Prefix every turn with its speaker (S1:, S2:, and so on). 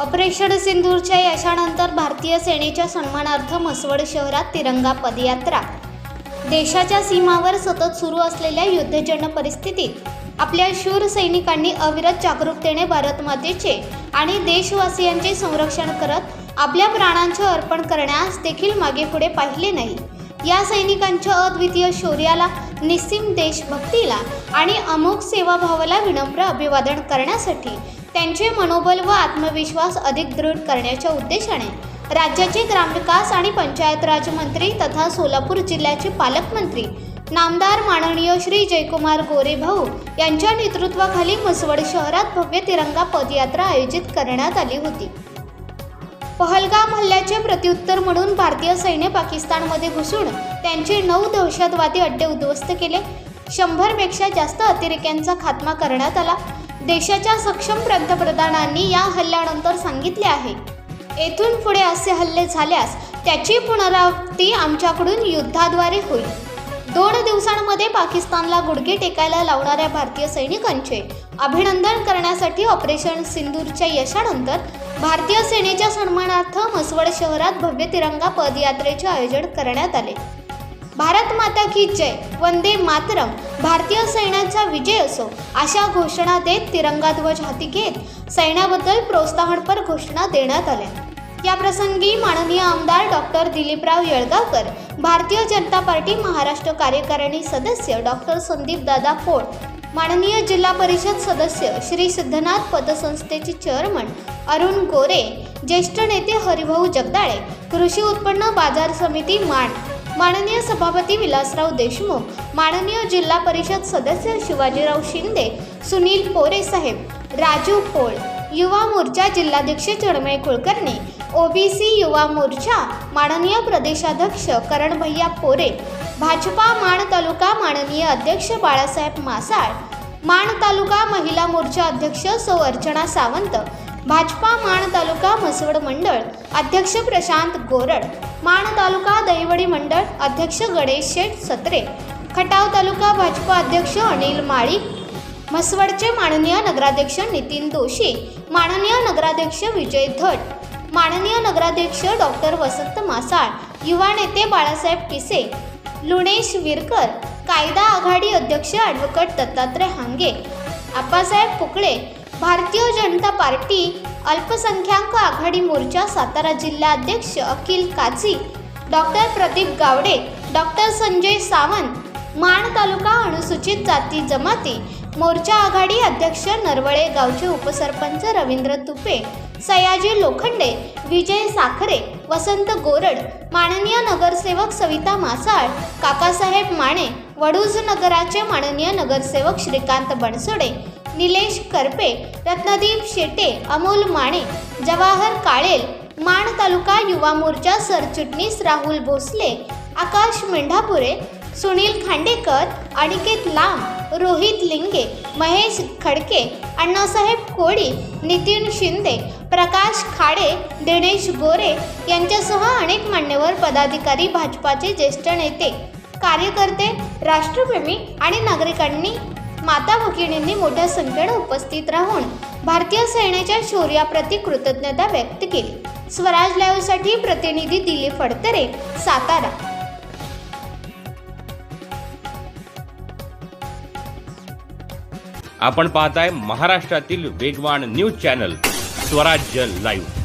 S1: Operation सिंधूरच्या यशानंतर भारतीय सेनेच्या सन्मानार्थ म्हसवड शहरात तिरंगा पदयात्रा. देशाच्या सीमावर सतत सुरू असलेल्या युद्धजन्य परिस्थितीत आपल्या शूर सैनिकांनी अविरत जागरूकतेने भारत मातेचे आणि देशवासियांचे संरक्षण करत आपल्या प्राणांचे अर्पण करण्यास देखील मागे पुढे पाहिले नाही. या सैनिकांच्या अद्वितीय शौर्याला निस्सीम देशभक्तीला आणि अमोघ सेवाभावाला विनम्र अभिवादन करण्यासाठी त्यांचे मनोबल व आत्मविश्वास अधिक दृढ करण्याच्या उद्देशाने राज्याचे ग्रामविकास आणि पंचायत राज मंत्री तथा सोलापूर जिल्ह्याचे पालकमंत्री नामदार माननीय श्री जयकुमार गोरे भाऊ यांच्या नेतृत्वाखाली म्हसवड शहरात भव्य तिरंगा पदयात्रा आयोजित करण्यात आली होती. पहलगाम हल्ल्याचे प्रत्युत्तर म्हणून भारतीय सैन्य पाकिस्तानमध्ये घुसून त्यांचे नऊ दहशतवादी अड्डे उद्ध्वस्त केले. शंभरपेक्षा जास्त अतिरेक्यांचा खात्मा करण्यात आला. देशाच्या सक्षम पंतप्रधानांनी या हल्ल्यानंतर सांगितले आहे. येथून पुढे असे हल्ले झाल्यास त्याची पुनरावृत्ती आमच्याकडून युद्धाद्वारे होईल. दोन दिवसांमध्ये पाकिस्तानला गुडघे टेकायला लावणाऱ्या भारतीय सैनिकांचे अभिनंदन करण्यासाठी ऑपरेशन सिंदूरच्या यशानंतर भारतीय सेनेच्या सन्मानार्थ म्हसवड शहरात भव्य तिरंगा पदयात्रेचे आयोजन करण्यात आले. भारत माता की जय. वंदे मातरम. भारतीय सैन्याचा विजय असो अशा घोषणा देत तिरंगा ध्वज हाती घेत सैन्याबद्दल प्रोत्साहनपर घोषणा देण्यात आल्या. या प्रसंगी माननीय आमदार डॉक्टर दिलीपराव येळगावकर भारतीय जनता पार्टी महाराष्ट्र कार्यकारिणी सदस्य डॉक्टर संदीप दादा पोट माननीय जिल्हा परिषद सदस्य श्री सिद्धनाथ पतसंस्थेचे चेअरमन अरुण गोरे ज्येष्ठ नेते हरिभाऊ जगदाळे कृषी उत्पन्न बाजार समिती माण माननीय सभापती विलासराव देशमुख माननीय जिल्हा परिषद सदस्य शिवाजीराव शिंदे सुनील पोरे साहेब राजू पोळ युवा मोर्चा जिल्हाध्यक्ष चरमय कुलकर्णी ओबीसी युवा मोर्चा माननीय प्रदेशाध्यक्ष करण भैया पोरे भाजपा माण तालुका माननीय अध्यक्ष बाळासाहेब मासाळ माण तालुका महिला मोर्चा अध्यक्ष सौ अर्चना सावंत भाजपा माण तालुका म्हसवड मंडळ अध्यक्ष प्रशांत गोरड माण तालुका दहिवडी मंडळ अध्यक्ष गणेश शेठ सत्रे खटाव तालुका भाजपा अध्यक्ष अनिल माळी म्हसवडचे माननीय नगराध्यक्ष नितीन दोशी माननीय नगराध्यक्ष विजय धट माननीय नगराध्यक्ष डॉक्टर वसंत मासाळ युवा नेते बाळासाहेब पिसे लुणेश विरकर कायदा आघाडी अध्यक्ष ॲडव्होकेट दत्तात्रय हांगे आप्पासाहेब कुकळे भारतीय जनता पार्टी अल्पसंख्याक आघाडी मोर्चा सातारा जिल्हाध्यक्ष अखिल काझी डॉक्टर प्रदीप गावडे डॉक्टर संजय सावंत माण तालुका अनुसूचित जाती जमाती मोर्चा आघाडी अध्यक्ष नरवळे गावचे उपसरपंच रवींद्र तुपे सयाजी लोखंडे विजय साखरे वसंत गोरड माननीय नगरसेवक सविता मासाळ काकासाहेब माने वडूज नगराचे माननीय नगरसेवक श्रीकांत बनसोडे निलेश करपे रत्नदीप शेटे अमोल माने जवाहर काळेल माण तालुका युवा मोर्चा सरचिटणीस राहुल भोसले आकाश मेंढापुरे सुनील खांडेकर अनिकेत लांब रोहित लिंगे महेश खडके अण्णासाहेब कोळी नितीन शिंदे प्रकाश खाडे दिनेश गोरे यांच्यासह अनेक मान्यवर पदाधिकारी भाजपाचे ज्येष्ठ नेते कार्यकर्ते राष्ट्रप्रेमी आणि नागरिकांनी माता भगिनींनी मोठ्या संख्येनं उपस्थित राहून भारतीय सैन्याच्या शौर्याप्रती कृतज्ञता व्यक्त केली. स्वराज लाईव्हसाठी प्रतिनिधी दिलीप फडतरे सातारा.
S2: आपण पाहताय महाराष्ट्रातील वेगवान न्यूज चॅनल स्वराज्य लाईव्ह.